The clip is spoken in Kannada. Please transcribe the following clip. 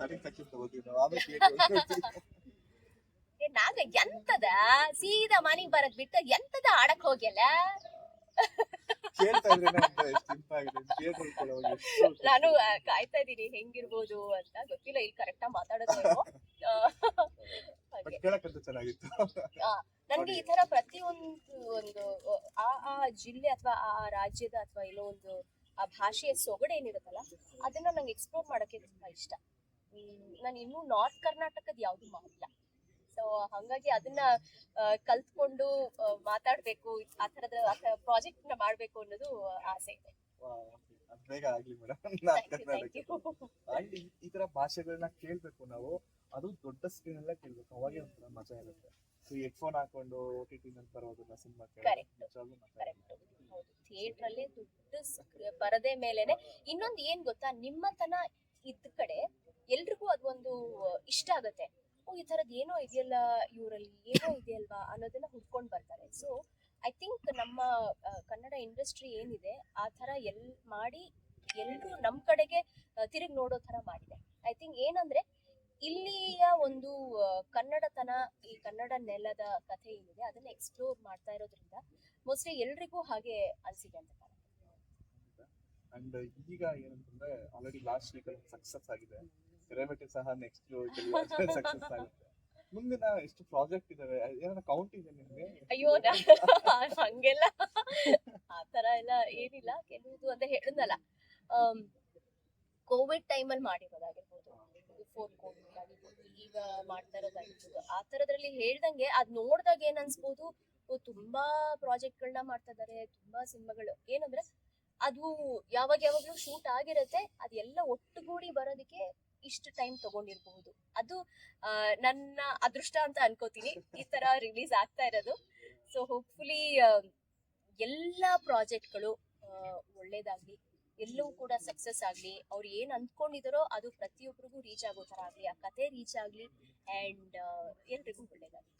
ಆಮೇಲೆ ಏ, ನಾಗ ಎಂತದ? ಸೀದಾ ಮನೆಗ್ ಬರದ್ ಬಿಟ್ಟು ಎಂತದ ಆಡಕ್ ಹೋಗ್ಯಲ್ಲ? ಕೇಳ್ತಾ ಇದ್ರೆ ಆಗಿದೆ. ಹೋಗಿ ಎಷ್ಟು ನಾನು ಆ, ಕಾಯ್ತಾ ಇದೀನಿ ಹೆಂಗಿರ್ಬೋದು ಅಂತ. ಗೊತ್ತಿಲ್ಲ ಇಲ್ಲಿ ಕರೆಕ್ಟ್ ಆಗಿ ಮಾತಾಡೋದು ಬಟ್ ಕೇಳಕ್ಕಂತೂ ಚೆನ್ನಾಗಿತ್ತು. ನನ್ಗೆ ಈ ತರ ಪ್ರತಿಯೊಂದು ಒಂದು ಆ ಆ ಜಿಲ್ಲೆ ಅಥವಾ ಆ ಆ ರಾಜ್ಯದ ಅಥವಾ ಏನೋ ಒಂದು ಆ ಭಾಷೆಯ ಸೊಗಡೇನಿರುತ್ತಲ್ಲ ಅದನ್ನ ನಂಗೆ ಎಕ್ಸ್ಪ್ಲೋರ್ ಮಾಡಕ್ಕೆ ತುಂಬಾ ಇಷ್ಟ. ನಾನು ಇನ್ನೂ ನಾರ್ತ್ ಕರ್ನಾಟಕದ ಯಾವುದು ಮಾಡಿಲ್ಲ ಸೊ ಹಂಗಾಗಿ ಅದನ್ನ ಕಲ್ತ್ಕೊಂಡು ಮಾತಾಡ್ಬೇಕು ಆ ತರದ ಪ್ರಾಜೆಕ್ಟ್ನ ಮಾಡ್ಬೇಕು ಅನ್ನೋದು ಆಸೆ ಇದೆ. ಬೇಗ ಆಗ್ಲಿ ಮೇಡಮ್ ಅಂಡ್ ಈ ತರ ಭಾಷೆಗಳನ್ನ ಕೇಳ್ಬೇಕು ನಾವು ಅದು ದೊಡ್ಡ ಸ್ಕ್ರೀನ್ ಅಲ್ಲೇ ಕೇಳ್ಬೇಕು. ಅವಾಗೆ ಒಂಥರ ಮಜಾ ಇರುತ್ತೆ. ಸೊ ಹೆಡ್ಫೋನ್ ಹಾಕೊಂಡು ಓ ಟಿ ಟಿ ನಲ್ಲಿ ಬರೋದನ್ನ ಸಿನಿಮಾ ಥಿಯೇಟರ್ ಅಲ್ಲಿ ದೊಡ್ಡ ಪರದೆ ಮೇಲೆನೆ. ಇನ್ನೊಂದು ಏನ್ ಗೊತ್ತಾ? ನಿಮ್ಮತನ ಇದ್ದ ಕಡೆ ಎಲ್ರಿಗೂ ಅದೊಂದು ಇಷ್ಟ ಆಗತ್ತೆ. ಓ, ಈ ಥರದ್ದು ಏನೋ ಇದೆಯಲ್ಲ ಇವರಲ್ಲಿ, ಏನೋ ಇದೆಯಲ್ವಾ ಅನ್ನೋದನ್ನ ಹುಡ್ಕೊಂಡು ಬರ್ತಾರೆ. ಸೊ ಐ ಥಿಂಕ್ ನಮ್ಮ ಕನ್ನಡ ಇಂಡಸ್ಟ್ರಿ ಏನಿದೆ, ಆ ತರ ಎಲ್, ಮಾಡಿ ಎಲ್ಲರೂ ನಮ್ಮ ಕಡೆಗೆ ತಿರುಗಿ ನೋಡೋ ತರ ಮಾಡಿದೆ. ಐ ಥಿಂಕ್ ಏನಂದ್ರೆ, ಇಲ್ಲಿಯ ಒಂದು ಕನ್ನಡತನ, ಈ ಕನ್ನಡ ನೆಲದ ಕಥೆ ಏನಿದೆ, ಅದನ್ನ ಎಕ್ಸ್ಪ್ಲೋರ್ ಮಾಡ್ತಾ ಇರೋದ್ರಿಂದ ಮೋಸ್ಟ್ಲಿ ಎಲ್ರಿಗೂ ಹಾಗೆ ಅನ್ಸಿದೆ ಅಂತ ಅಂಡ್ ಈಗ ಏನಂತಂದ್ರೆ ಆಲ್ರೆಡಿ ಲಾಸ್ಟ್ ವೀಕ್ ಸಕ್ಸಸ್ ಆಗಿದೆ. ರೆಮಿಟಿ ಸಹ ನೆಕ್ಸ್ಟ್ ಸಕ್ಸಸ್ ಆಗುತ್ತೆ. ಮುಂದಿನ ಎಷ್ಟು ಪ್ರಾಜೆಕ್ಟ್ ಇದಾವೆ ಏನಾರ ಕೌಂಟ್ ಇದೆ ನಿಮಗೆ? ಅಯ್ಯೋ ಹಂಗೆಲ್ಲ ಆ ತರ ಎಲ್ಲ ಏನಿಲ್ಲ. ಕೆಲವುದು ಅಂತ ಹೇಳಿದ್ನಲ್ಲ ಕೋವಿಡ್ ಟೈಮ್ ಅಲ್ಲಿ ಮಾಡಿರೋದಾಗಿರ್ಬೋದು. ಫೋರ್ ಕೋವಿಡ್ ಆಗಿರ್ಬೋದು, ಈಗ ಮಾಡ್ತಾ ಇರೋದಾಗಿರ್ಬೋದು. ಆ ತರದ್ರಲ್ಲಿ ಹೇಳ್ದಂಗೆ ಅದ್ ನೋಡಿದಾಗ ಏನ್ ಅನ್ಸ್ಬೋದು ತುಂಬಾ ತುಂಬಾ ಪ್ರಾಜೆಕ್ಟ್ಗಳನ್ನ ಮಾಡ್ತಾ ಇದಾರೆ, ತುಂಬಾ ಸಿನಿಮಾಗಳು. ಏನಂದ್ರೆ, ಅದು ಯಾವಾಗ ಯಾವಾಗ್ಲೂ ಶೂಟ್ ಆಗಿರತ್ತೆ, ಅದೆಲ್ಲ ಒಟ್ಟುಗೂಡಿ ಬರೋದಕ್ಕೆ ಇಷ್ಟು ಟೈಮ್ ತಗೊಂಡಿರಬಹುದು. ಅದು ನನ್ನ ಅದೃಷ್ಟ ಅಂತ ಅನ್ಕೋತೀನಿ. ಈ ತರ ರಿಲೀಸ್ ಆಗ್ತಾ ಇರೋದು. ಸೊ ಹೋಪ್ಫುಲಿ ಎಲ್ಲ ಪ್ರಾಜೆಕ್ಟ್ಗಳು ಒಳ್ಳೇದಾಗ್ಲಿ ಎಲ್ಲವೂ ಕೂಡ ಸಕ್ಸಸ್ ಆಗಲಿ, ಅವ್ರು ಏನು ಅಂದ್ಕೊಂಡಿದಾರೋ ಅದು ಪ್ರತಿಯೊಬ್ಬರಿಗೂ ರೀಚ್ ಆಗೋ ಥರ ಆಗಲಿ, ಆ ಕತೆ ರೀಚ್ ಆಗಲಿ ಅಂಡ್ ಎಲ್ರಿಗೂ ಒಳ್ಳೇದಾಗ್ಲಿ.